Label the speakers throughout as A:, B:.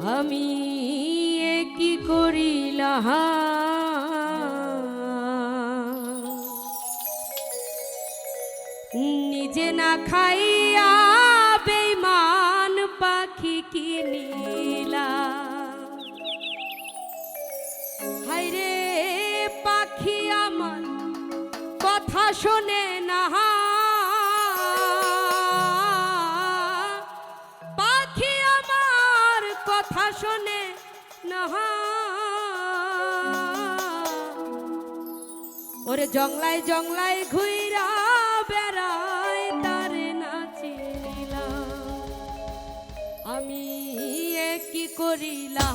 A: আমি কি করিলা নিজে না খাইয়া বেমান পাখি কিনিলা হাইরে পাখি আমার কথা শোনে না। শোনে নহা। ওরে জংলায় জংলায় ঘুইরা বেড়ায় তারে নাচিলা আমি কি করিলা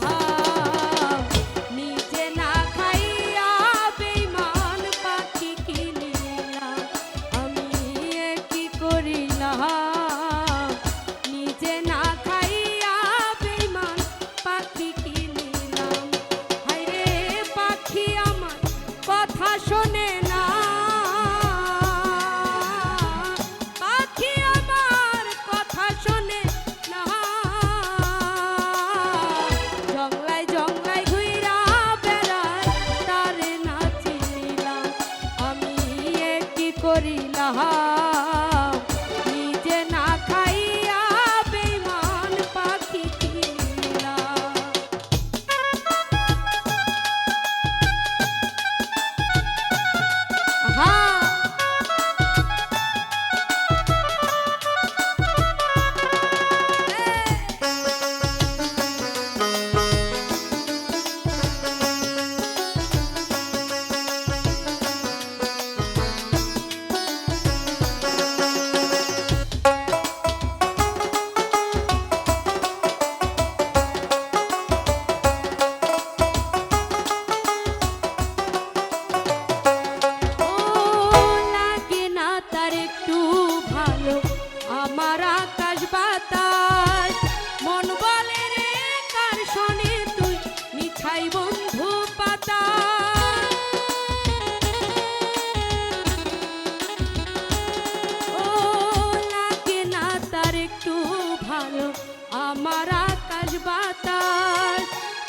A: করিলাহা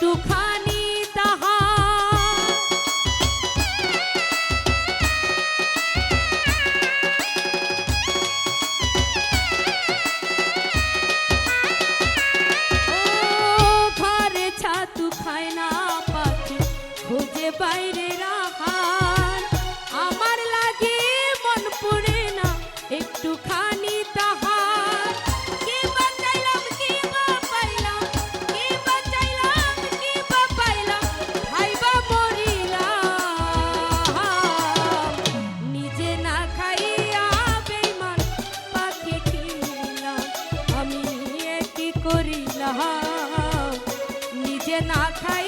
A: Du kannst না খাই